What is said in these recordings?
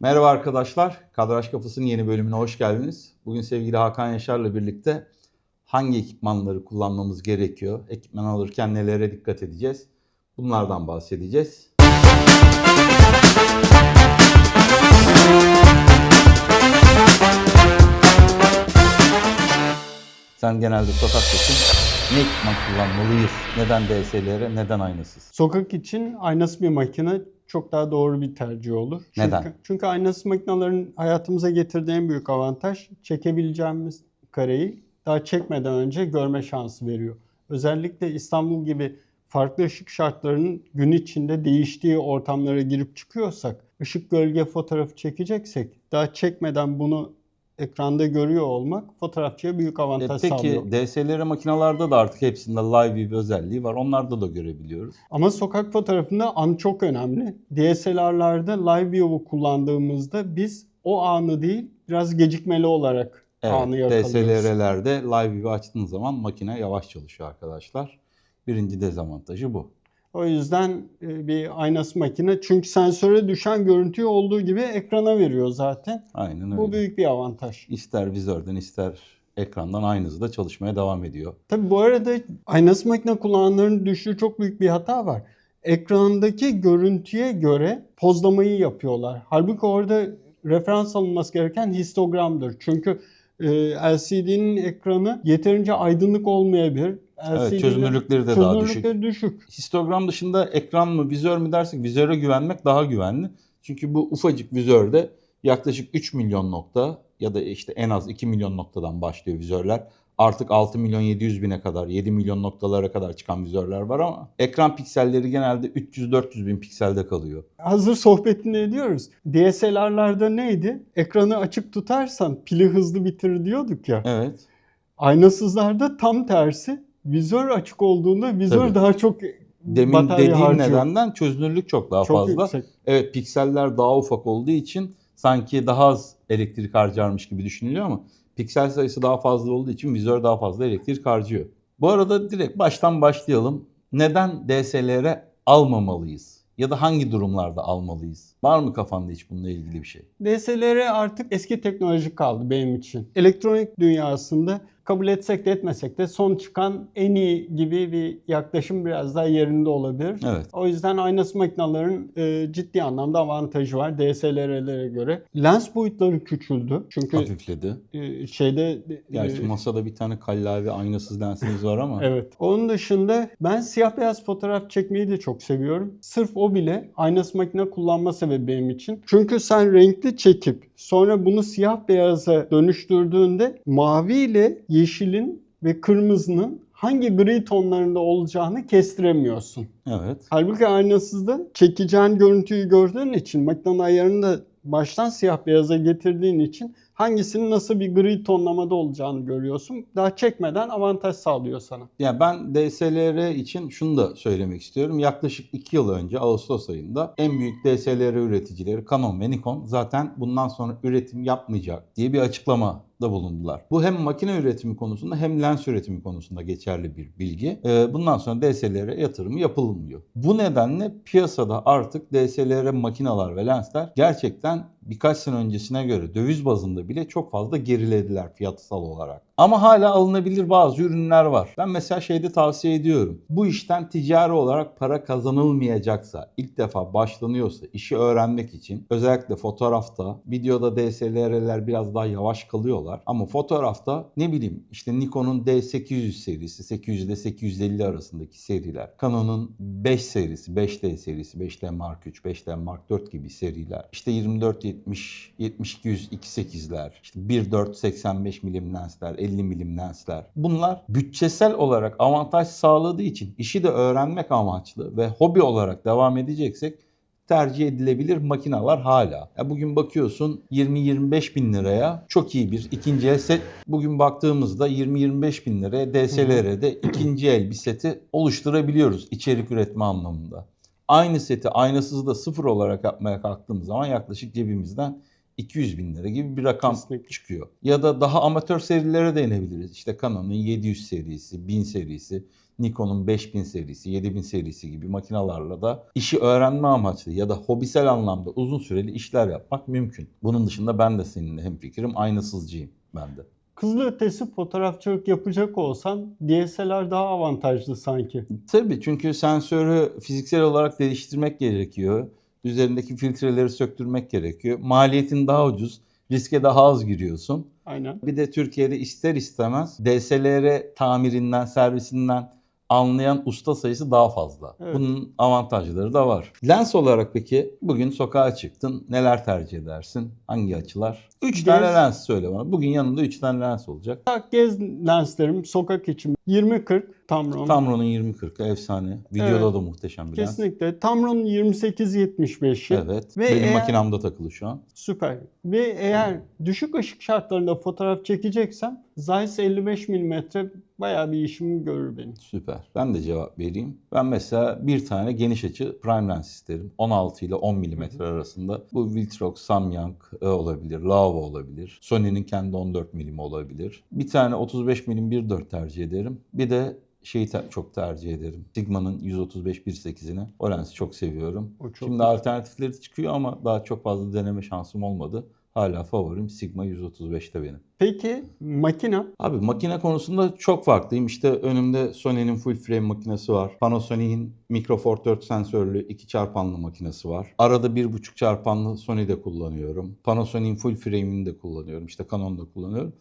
Merhaba arkadaşlar. Kadraj Kafası'nın yeni bölümüne hoş geldiniz. Bugün sevgili Hakan Yaşar'la birlikte hangi ekipmanları kullanmamız gerekiyor? Ekipman alırken nelere dikkat edeceğiz? Bunlardan bahsedeceğiz. Sen genelde sokaktasın. Ne ekipman kullanmalıyız? Neden DSLR, neden aynasız? Sokak için aynası bir makine çok daha doğru bir tercih olur. Çünkü, Neden? Çünkü aynası makinelerin hayatımıza getirdiği en büyük avantaj çekebileceğimiz kareyi daha çekmeden önce görme şansı veriyor. Özellikle İstanbul gibi farklı ışık şartlarının gün içinde değiştiği ortamlara girip çıkıyorsak, ışık gölge fotoğrafı çekeceksek daha çekmeden bunu ekranda görüyor olmak fotoğrafçıya büyük E, avantaj peki sağlıyor. DSLR makinalarda da artık hepsinde live view özelliği var. Onlarda da görebiliyoruz. Ama sokak fotoğrafında an çok önemli. DSLR'larda live view'u kullandığımızda biz o anı değil biraz gecikmeli olarak anı Evet, yakalıyoruz. DSLR'lerde live view açtığın zaman makine yavaş çalışıyor arkadaşlar. Birinci dezavantajı bu. O yüzden e, bir aynası makine çünkü sensöre düşen görüntüyü olduğu gibi ekrana veriyor zaten. Aynen öyle. Bu büyük bir avantaj. İster vizörden ister ekrandan aynı hızda çalışmaya devam ediyor. Tabi bu arada aynası makine kullananların düştüğü çok büyük bir hata var. Ekrandaki görüntüye göre pozlamayı yapıyorlar. Halbuki orada referans alınması gereken histogramdır. Çünkü e, LCD'nin ekranı yeterince aydınlık olmayabilir. Evet, LCD'nin çözünürlükleri de daha düşük. düşük. Histogram dışında ekran mı vizör mü dersek vizöre güvenmek daha güvenli. Çünkü bu ufacık vizörde yaklaşık 3 milyon nokta ya da işte en az 2 milyon noktadan başlıyor vizörler. Artık 6 milyon 700 bine kadar 7 milyon noktalara kadar çıkan vizörler var ama ekran pikselleri genelde 300-400 bin pikselde kalıyor. Hazır sohbetini ediyoruz. DSLR'larda neydi? Ekranı açık tutarsan pili hızlı bitirir diyorduk ya. Evet. Aynasızlarda tam tersi. Vizör açık olduğunda vizör Tabii. daha çok Demin dediğim harcıyor. nedenden çözünürlük çok daha çok fazla. yüksek. Evet pikseller daha ufak olduğu için sanki daha az elektrik harcarmış gibi düşünülüyor ama piksel sayısı daha fazla olduğu için vizör daha fazla elektrik harcıyor. Bu arada direkt baştan başlayalım. Neden DSLR almamalıyız? Ya da hangi durumlarda almalıyız? Var mı kafanda hiç bununla ilgili bir şey? DSLR artık eski teknoloji kaldı benim için. Elektronik dünyasında kabul etsek de etmesek de son çıkan en iyi gibi bir yaklaşım biraz daha yerinde olabilir. Evet. O yüzden aynası makinelerin e, ciddi anlamda avantajı var DSLR'lere göre. Lens boyutları küçüldü. Çünkü Hafifledi. e, şeyde e, Gerçi masada bir tane kallavi aynasız lensimiz var ama. Evet. Onun dışında ben siyah beyaz fotoğraf çekmeyi de çok seviyorum. Sırf o bile aynası makine kullanma sebebi benim için. Çünkü sen renkli çekip sonra bunu siyah beyaza dönüştürdüğünde mavi ile yeşilin ve kırmızının hangi gri tonlarında olacağını kestiremiyorsun. Evet. Halbuki aynasızda çekeceğin görüntüyü gördüğün için makinenin ayarını da baştan siyah beyaza getirdiğin için hangisinin nasıl bir gri tonlamada olacağını görüyorsun. Daha çekmeden avantaj sağlıyor sana. Yani ben DSLR için şunu da söylemek istiyorum. Yaklaşık 2 yıl önce Ağustos ayında en büyük DSLR üreticileri Canon ve Nikon zaten bundan sonra üretim yapmayacak diye bir açıklama da bulundular. Bu hem makine üretimi konusunda hem lens üretimi konusunda geçerli bir bilgi. Ee, Bundan sonra DSLR yatırımı yapılmıyor. Bu nedenle piyasada artık DSLR makineler ve lensler gerçekten birkaç sene öncesine göre döviz bazında bile çok fazla gerilediler fiyatsal olarak. Ama hala alınabilir bazı ürünler var. Ben mesela şeyde tavsiye ediyorum. Bu işten ticari olarak para kazanılmayacaksa, ilk defa başlanıyorsa işi öğrenmek için özellikle fotoğrafta, videoda DSLR'ler biraz daha yavaş kalıyorlar. Ama fotoğrafta ne bileyim işte Nikon'un D800 serisi, 800 ile 850 arasındaki seriler, Canon'un 5 serisi, 5D serisi, 5D Mark 3, 5D Mark 4 gibi seriler, işte 24-70, 7200 2.8'ler, işte 1.4 85 milim lensler, 50 milim lensler. Bunlar bütçesel olarak avantaj sağladığı için işi de öğrenmek amaçlı ve hobi olarak devam edeceksek tercih edilebilir makineler hala. Ya bugün bakıyorsun 20-25 bin liraya çok iyi bir ikinci el set. Bugün baktığımızda 20-25 bin liraya DSLR'de ikinci el bir seti oluşturabiliyoruz içerik üretme anlamında. Aynı seti aynasız da sıfır olarak yapmaya kalktığımız zaman yaklaşık cebimizden 200 bin lira gibi bir rakam Kesinlikle. çıkıyor. Ya da daha amatör serilere de inebiliriz. İşte Canon'un 700 serisi, 1000 serisi, Nikon'un 5000 serisi, 7000 serisi gibi makinalarla da işi öğrenme amaçlı ya da hobisel anlamda uzun süreli işler yapmak mümkün. Bunun dışında ben de seninle hemfikirim, aynasızcıyım ben de. Hızlı ötesi fotoğrafçılık yapacak olsan DSLR daha avantajlı sanki. Tabii çünkü sensörü fiziksel olarak değiştirmek gerekiyor. Üzerindeki filtreleri söktürmek gerekiyor. Maliyetin daha ucuz, riske daha az giriyorsun. Aynen. Bir de Türkiye'de ister istemez DSLR tamirinden, servisinden anlayan usta sayısı daha fazla. Evet. Bunun avantajları da var. Lens olarak peki bugün sokağa çıktın. Neler tercih edersin? Hangi açılar? 3 Gez- tane lens söyle bana. Bugün yanında 3 tane lens olacak. Gez lenslerim sokak için 20-40 Tamron. Tamron'un 20-40'ı efsane. Videoda Evet. da muhteşem bir. Kesinlikle. Tamron'un 28-75'i. Evet. Ve Benim eğer- makinamda takılı şu an. Süper. Ve eğer düşük ışık şartlarında fotoğraf çekeceksem Zeiss 55 mm bayağı bir işimi görür benim. Süper. Ben de cevap vereyim. Ben mesela bir tane geniş açı prime lens isterim. 16 ile 10 mm arasında. Bu Viltrox, Samyang e, olabilir, Laowa olabilir. Sony'nin kendi 14 mm olabilir. Bir tane 35 mm 1.4 tercih ederim. Bir de şeyi te- çok tercih ederim. Sigma'nın 135 1.8'ini. O lensi çok seviyorum. O çok Şimdi güzel. alternatifleri çıkıyor ama daha çok fazla deneme şansım olmadı. Hala favorim Sigma 135'te benim. Peki makina? Abi makine konusunda çok farklıyım. İşte önümde Sony'nin full frame makinesi var. Panasonic'in Micro Four Thirds sensörlü 2 çarpanlı makinesi var. Arada 1.5 çarpanlı Sony'de kullanıyorum. Panasonic'in full frame'ini de kullanıyorum. İşte Canon'da kullanıyorum.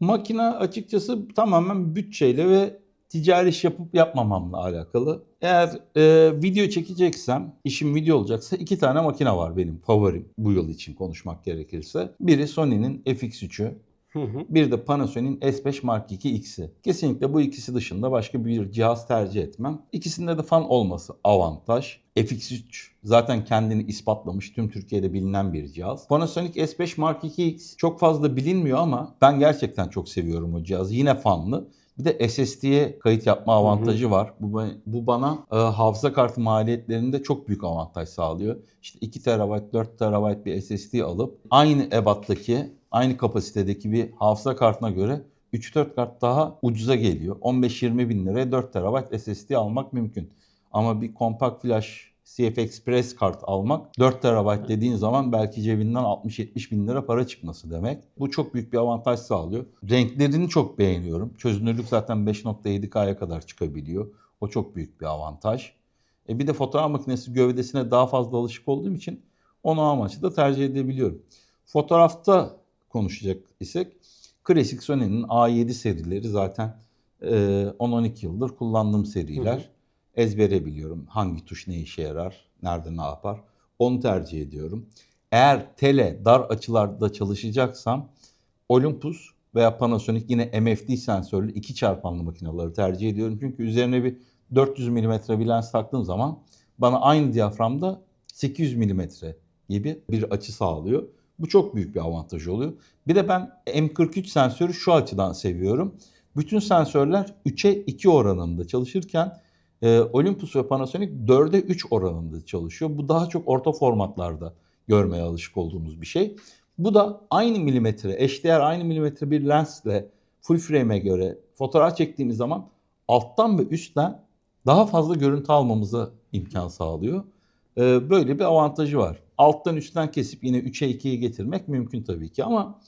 Makine açıkçası tamamen bütçeyle ve ticari iş yapıp yapmamamla alakalı. Eğer e, video çekeceksem, işim video olacaksa iki tane makine var benim favorim bu yıl için konuşmak gerekirse. Biri Sony'nin FX3'ü, Bir de Panasonic'in S5 Mark II X'i. Kesinlikle bu ikisi dışında başka bir cihaz tercih etmem. İkisinde de fan olması avantaj. FX3 zaten kendini ispatlamış tüm Türkiye'de bilinen bir cihaz. Panasonic S5 Mark II X çok fazla bilinmiyor ama ben gerçekten çok seviyorum o cihazı. Yine fanlı. Bir de SSD'ye kayıt yapma avantajı var. Bu, bu bana e, hafıza kartı maliyetlerinde çok büyük avantaj sağlıyor. İşte 2 TB, 4 TB bir SSD alıp aynı ebattaki, aynı kapasitedeki bir hafıza kartına göre 3-4 kart daha ucuza geliyor. 15-20 bin liraya 4 TB SSD almak mümkün. Ama bir kompakt flash CF Express kart almak 4 TB dediğin zaman belki cebinden 60-70 bin lira para çıkması demek. Bu çok büyük bir avantaj sağlıyor. Renklerini çok beğeniyorum. Çözünürlük zaten 5.7K'ya kadar çıkabiliyor. O çok büyük bir avantaj. E bir de fotoğraf makinesi gövdesine daha fazla alışık olduğum için onu amaçlı da tercih edebiliyorum. Fotoğrafta konuşacak isek klasik Sony'nin A7 serileri zaten e, 10-12 yıldır kullandığım seriler. Hı hı. Ezbere biliyorum hangi tuş ne işe yarar, nerede ne yapar. Onu tercih ediyorum. Eğer tele, dar açılarda çalışacaksam Olympus veya Panasonic yine MFD sensörlü iki çarpanlı makineleri tercih ediyorum. Çünkü üzerine bir 400 mm bir lens taktığım zaman bana aynı diyaframda 800 mm gibi bir açı sağlıyor. Bu çok büyük bir avantaj oluyor. Bir de ben M43 sensörü şu açıdan seviyorum. Bütün sensörler 3'e 2 oranında çalışırken e, Olympus ve Panasonic 4'e 3 oranında çalışıyor. Bu daha çok orta formatlarda görmeye alışık olduğumuz bir şey. Bu da aynı milimetre, eşdeğer aynı milimetre bir lensle full frame'e göre fotoğraf çektiğimiz zaman alttan ve üstten daha fazla görüntü almamıza imkan sağlıyor. Ee, böyle bir avantajı var. Alttan üstten kesip yine 3'e 2'ye getirmek mümkün tabii ki ama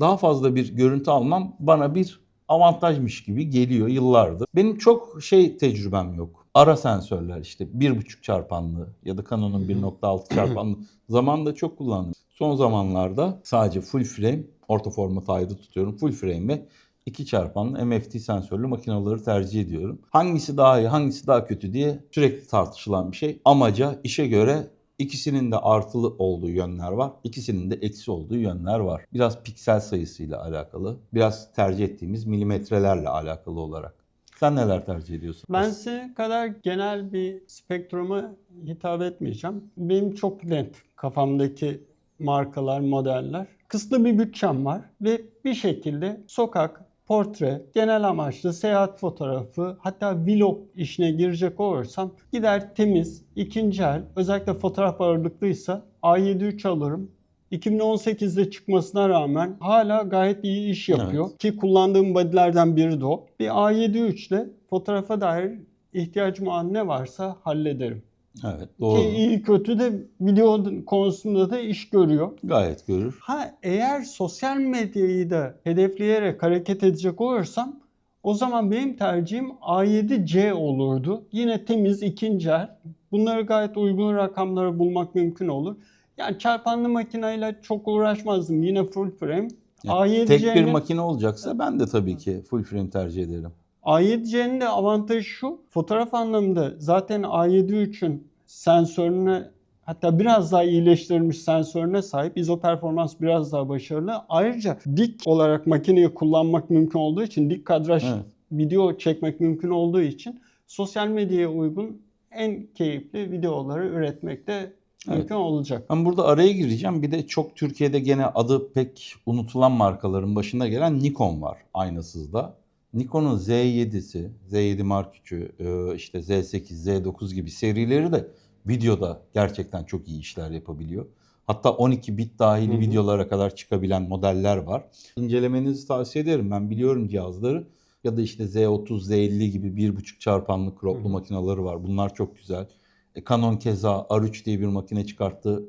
daha fazla bir görüntü almam bana bir avantajmış gibi geliyor yıllardır. Benim çok şey tecrübem yok. Ara sensörler işte 1.5 çarpanlı ya da Canon'un 1.6 çarpanlı zamanında çok kullandım. Son zamanlarda sadece full frame, orta format ayrı tutuyorum. Full frame ve 2 çarpanlı MFT sensörlü makinaları tercih ediyorum. Hangisi daha iyi, hangisi daha kötü diye sürekli tartışılan bir şey. Amaca, işe göre ikisinin de artılı olduğu yönler var. ikisinin de eksi olduğu yönler var. Biraz piksel sayısıyla alakalı, biraz tercih ettiğimiz milimetrelerle alakalı olarak. Sen neler tercih ediyorsun? Ben size kadar genel bir spektruma hitap etmeyeceğim. Benim çok net kafamdaki markalar, modeller. Kısıtlı bir bütçem var ve bir şekilde sokak, portre, genel amaçlı seyahat fotoğrafı hatta vlog işine girecek olursam gider temiz, ikinci el, özellikle fotoğraf ağırlıklıysa A73 alırım. 2018'de çıkmasına rağmen hala gayet iyi iş yapıyor. Ki kullandığım body'lerden biri de o. Bir A7 ile fotoğrafa dair ihtiyacım olan ne varsa hallederim. Evet doğru. Ki iyi kötü de video konusunda da iş görüyor. Gayet görür. Ha eğer sosyal medyayı da hedefleyerek hareket edecek olursam o zaman benim tercihim A7C olurdu. Yine temiz ikinci el. Bunları gayet uygun rakamlara bulmak mümkün olur. Yani çarpanlı makineyle çok uğraşmazdım. Yine full frame. Yani tek bir A7C'nin makine olacaksa ben de tabii ki full frame tercih ederim. A7C'nin de avantajı şu. Fotoğraf anlamında zaten A7 sensörüne hatta biraz daha iyileştirilmiş sensörüne sahip. ISO performans biraz daha başarılı. Ayrıca dik olarak makineyi kullanmak mümkün olduğu için dik kadraj Evet. video çekmek mümkün olduğu için sosyal medyaya uygun en keyifli videoları üretmekte mümkün olacak. Ben burada araya gireceğim. Bir de çok Türkiye'de gene adı pek unutulan markaların başına gelen Nikon var aynasızda. Nikon'un Z7'si, Z7 Mark III'ü, e, işte Z8, Z9 gibi serileri de videoda gerçekten çok iyi işler yapabiliyor. Hatta 12 bit dahili Hı hı. videolara kadar çıkabilen modeller var. İncelemenizi tavsiye ederim. Ben biliyorum cihazları. Ya da işte Z30, Z50 gibi 1.5 çarpanlı croplu Hı hı. makineleri var. Bunlar çok güzel. E, Canon keza R3 diye bir makine çıkarttı.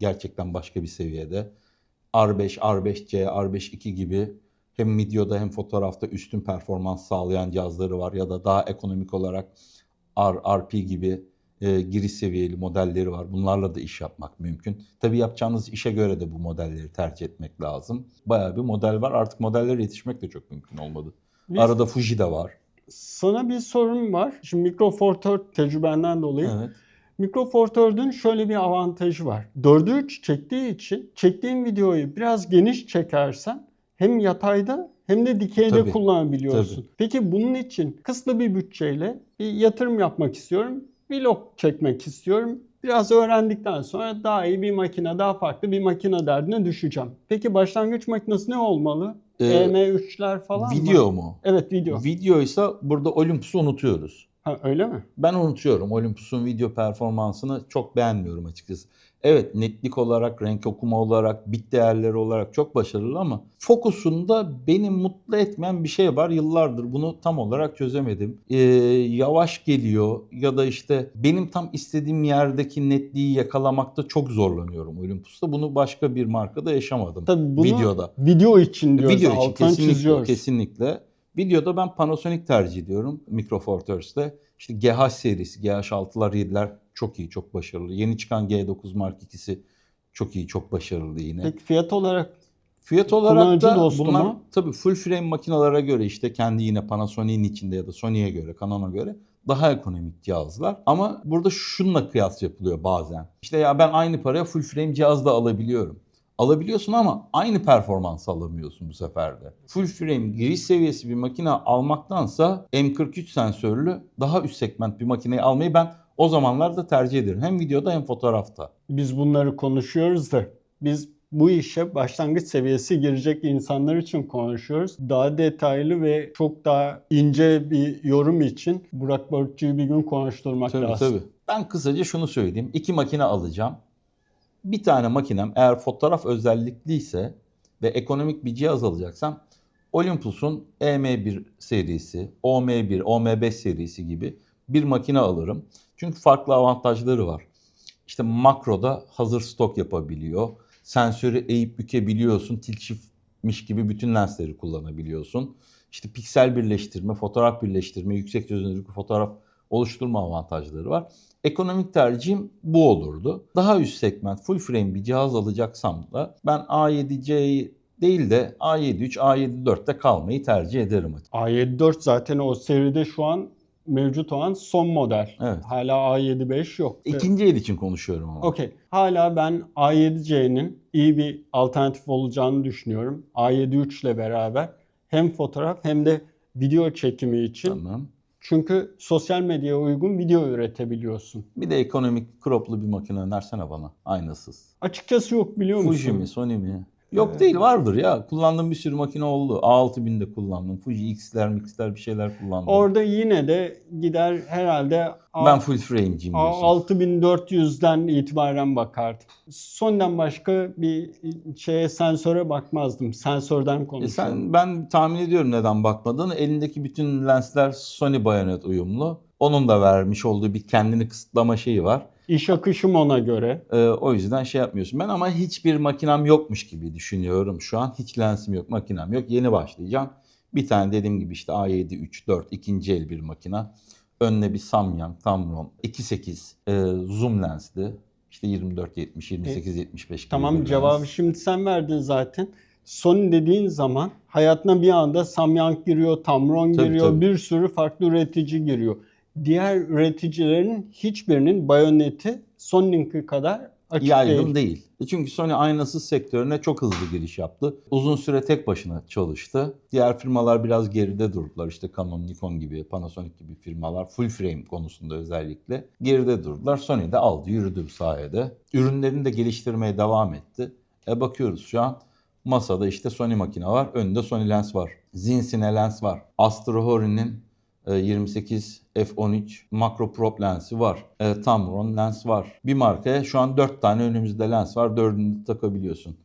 Gerçekten başka bir seviyede. R5, R5C, R5-2 gibi hem videoda hem fotoğrafta üstün performans sağlayan cihazları var. Ya da daha ekonomik olarak R, RP gibi e, giriş seviyeli modelleri var. Bunlarla da iş yapmak mümkün. Tabii yapacağınız işe göre de bu modelleri tercih etmek lazım. Bayağı bir model var. Artık modellere yetişmek de çok mümkün olmadı. Biz- Arada Fuji de var. Sana bir sorum var. Şimdi Micro Four Third tecrübenden dolayı. Evet. Micro Four Third'ün şöyle bir avantajı var. 4'ü 3 çektiği için çektiğin videoyu biraz geniş çekersen hem yatayda hem de dikeyde Tabii, kullanabiliyorsun. Peki bunun için kısıtlı bir bütçeyle bir yatırım yapmak istiyorum. Vlog çekmek istiyorum. Biraz öğrendikten sonra daha iyi bir makine, daha farklı bir makine derdine düşeceğim. Peki başlangıç makinesi ne olmalı? Ee, EM3'ler falan mı? Video mu? Evet video. Videoysa burada Olympus'u unutuyoruz. Ha, öyle mi? Ben unutuyorum. Olympus'un video performansını çok beğenmiyorum açıkçası. Evet netlik olarak, renk okuma olarak, bit değerleri olarak çok başarılı ama fokusunda beni mutlu etmeyen bir şey var. Yıllardır bunu tam olarak çözemedim. Ee, yavaş geliyor ya da işte benim tam istediğim yerdeki netliği yakalamakta çok zorlanıyorum Olympus'ta. Bunu başka bir markada yaşamadım. Tabii bunu Videoda. video için diyoruz. Video için altını kesinlikle, çiziyoruz. kesinlikle. Videoda ben Panasonic tercih ediyorum Micro Four Thirds'te. İşte GH serisi, GH6'lar 7'ler çok iyi, çok başarılı. Yeni çıkan G9 Mark II'si çok iyi, çok başarılı yine. Peki fiyat olarak Fiyat olarak da bunlar mu? tabii full frame makinalara göre işte kendi yine Panasonic'in içinde ya da Sony'ye göre, Canon'a göre daha ekonomik cihazlar. Ama burada şununla kıyas yapılıyor bazen. İşte ya ben aynı paraya full frame cihaz da alabiliyorum. Alabiliyorsun ama aynı performans alamıyorsun bu sefer de. Full frame giriş seviyesi bir makine almaktansa M43 sensörlü daha üst segment bir makineyi almayı ben o zamanlarda tercih ederim. Hem videoda hem fotoğrafta. biz bunları konuşuyoruz da biz bu işe başlangıç seviyesi girecek insanlar için konuşuyoruz. Daha detaylı ve çok daha ince bir yorum için Burak Barutçu'yu bir gün konuşturmak Tabii lazım. tabii. Ben kısaca şunu söyleyeyim. İki makine alacağım. Bir tane makinem eğer fotoğraf özellikliyse ve ekonomik bir cihaz alacaksam Olympus'un EM1 serisi, OM1, OM5 serisi gibi bir makine alırım. Çünkü farklı avantajları var. İşte makroda hazır stok yapabiliyor. Sensörü eğip bükebiliyorsun. Tilt shift'miş gibi bütün lensleri kullanabiliyorsun. İşte piksel birleştirme, fotoğraf birleştirme, yüksek çözünürlüklü fotoğraf oluşturma avantajları var. Ekonomik tercihim bu olurdu. Daha üst segment full frame bir cihaz alacaksam da ben A7C'yi değil de A73, A74'te kalmayı tercih ederim. A74 zaten o seride şu an mevcut olan son model. Evet. Hala A75 yok. İkinci el için konuşuyorum ama. Okey. Hala ben A7C'nin iyi bir alternatif olacağını düşünüyorum. A73 ile beraber hem fotoğraf hem de video çekimi için. Tamam. Çünkü sosyal medyaya uygun video üretebiliyorsun. Bir de ekonomik croplu bir makine önersene bana. Aynasız. Açıkçası yok biliyor musun? Fuji mi, Sony mi? Yok değil vardır ya. Kullandığım bir sürü makine oldu. A6000'de kullandım. Fuji X'ler, Mix'ler bir şeyler kullandım. Orada yine de gider herhalde A- ben full frame'ciyim diyorsun. A6400'den itibaren bakardım. Sony'den başka bir şeye sensöre bakmazdım. Sensörden E konuşuyorum. sen ben tahmin ediyorum neden bakmadığını. Elindeki bütün lensler Sony bayonet uyumlu. Onun da vermiş olduğu bir kendini kısıtlama şeyi var. İş akışım ona göre. Ee, o yüzden şey yapmıyorsun. Ben ama hiçbir makinam yokmuş gibi düşünüyorum şu an. Hiç lensim yok, makinam yok. Yeni başlayacağım. Bir tane dediğim gibi işte A7 3 4 ikinci el bir makina. Önüne bir Samyang Tamron 2.8 e, zoom lensli. İşte 24 70 28 75 gibi Tamam cevabı lens. şimdi sen verdin zaten. Sony dediğin zaman hayatına bir anda Samyang giriyor, Tamron Tabii, giriyor, tabii. bir sürü farklı üretici giriyor. Diğer üreticilerin hiçbirinin bayoneti Sony'ninki kadar açık yaygın değil. değil. E Çünkü Sony aynasız sektörüne çok hızlı giriş yaptı. Uzun süre tek başına çalıştı. Diğer firmalar biraz geride durdular. İşte Canon, Nikon gibi, Panasonic gibi firmalar full frame konusunda özellikle geride durdular. Sony de aldı, yürüdü bu sayede. Ürünlerini de geliştirmeye devam etti. E bakıyoruz şu an masada işte Sony makine var, önünde Sony lens var. Zinsine lens var. Astro Hori'nin 28 f13 makro prop lensi var. E, Tamron lens var. Bir markaya şu an 4 tane önümüzde lens var. Dördünü de takabiliyorsun.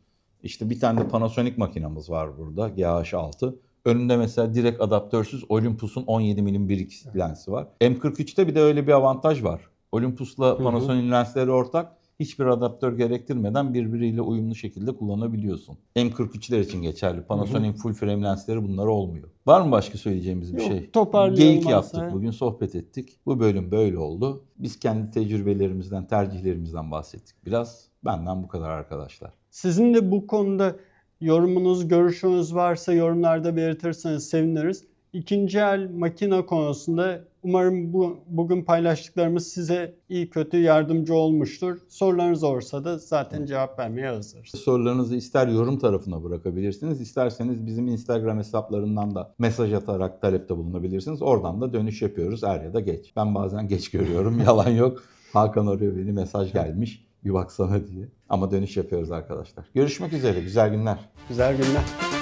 İşte bir tane de Panasonic makinamız var burada. GH6. Önünde mesela direkt adaptörsüz Olympus'un 17 mm 1x lensi var. M43'te bir de öyle bir avantaj var. Olympus'la Panasonic lensleri ortak. Hiçbir adaptör gerektirmeden birbiriyle uyumlu şekilde kullanabiliyorsun. M43'ler için geçerli. Panasonic full frame lensleri bunlar olmuyor. Var mı başka söyleyeceğimiz bir Yok, şey? toparlayalım Geyik yaptık aslında. bugün sohbet ettik. Bu bölüm böyle oldu. Biz kendi tecrübelerimizden, tercihlerimizden bahsettik biraz. Benden bu kadar arkadaşlar. Sizin de bu konuda yorumunuz, görüşünüz varsa yorumlarda belirtirseniz seviniriz. İkinci el makine konusunda umarım bu bugün paylaştıklarımız size iyi kötü yardımcı olmuştur. Sorularınız olursa da zaten cevap vermeye hazırız. Sorularınızı ister yorum tarafına bırakabilirsiniz, isterseniz bizim Instagram hesaplarından da mesaj atarak talepte bulunabilirsiniz. Oradan da dönüş yapıyoruz er ya da geç. Ben bazen geç görüyorum, yalan yok. Hakan arıyor beni, mesaj gelmiş. Bir baksana diye. Ama dönüş yapıyoruz arkadaşlar. Görüşmek üzere, güzel günler. Güzel günler.